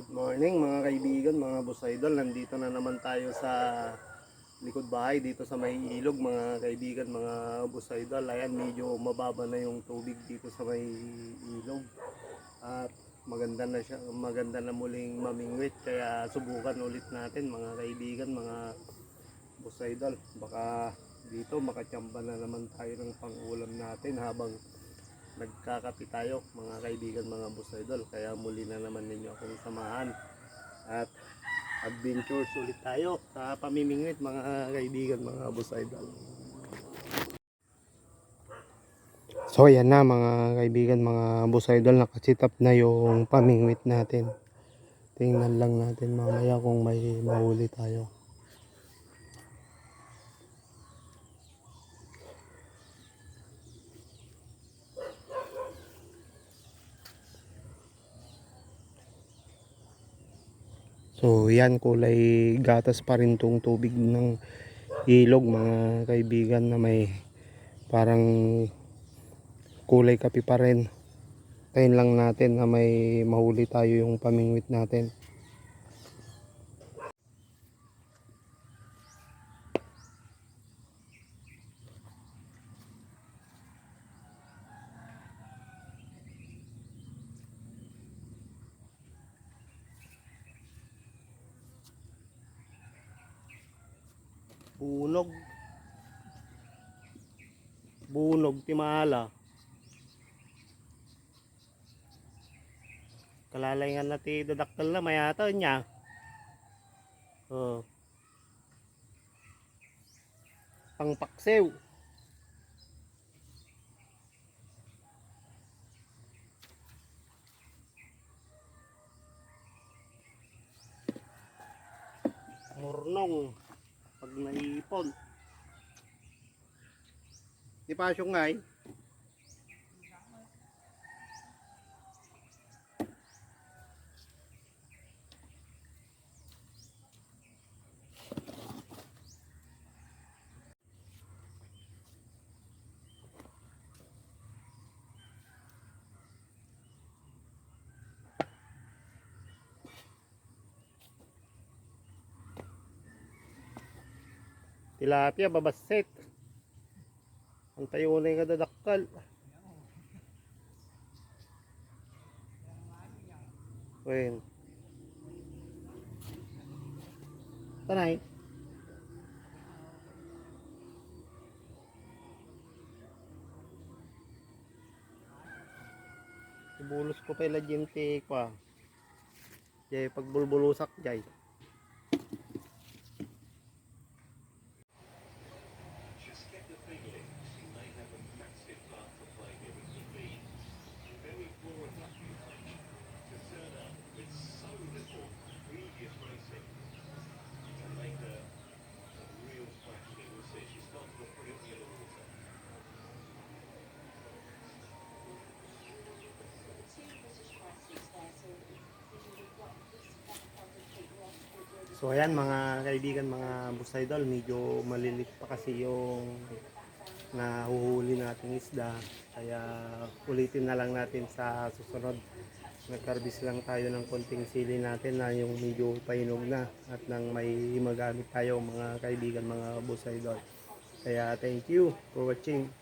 Good morning mga kaibigan, mga boss idol. Nandito na naman tayo sa likod bahay dito sa may ilog mga kaibigan, mga boss idol. Ayan, medyo mababa na yung tubig dito sa may ilog. At maganda na siya, maganda na muling mamingwit kaya subukan ulit natin mga kaibigan, mga boss idol. Baka dito makachamba na naman tayo ng pangulam natin habang nagkakapi tayo mga kaibigan mga boss idol. Kaya muli na naman ninyo akong samahan. At adventures ulit tayo sa pamimingwit mga kaibigan mga boss idol. So yan na mga kaibigan mga boss idol. Nakasitap na yung pamingwit natin. Tingnan lang natin mamaya kung may mahuli tayo So yan kulay gatas pa rin tong tubig ng ilog mga kaibigan na may parang kulay kape pa rin. Tayin lang natin na may mahuli tayo yung pamingwit natin. Bunog. Bunog timala. Kalalayngan na ti dadaktal na mayata niya. Oh. Pangpaksew. Murnong naipon. Di pa siyong Tilapia, babaset. Ang tayo na yung kadadaktal. Wen. Tanay. Ibulos ko pa ila jente kwa. Jay pagbulbulusak jay. So ayan mga kaibigan, mga bus idol, medyo malilit pa kasi yung nahuhuli nating isda. Kaya ulitin na lang natin sa susunod. Nagkarbis lang tayo ng konting sili natin na yung medyo painog na at nang may magamit tayo mga kaibigan, mga bus idol. Kaya thank you for watching.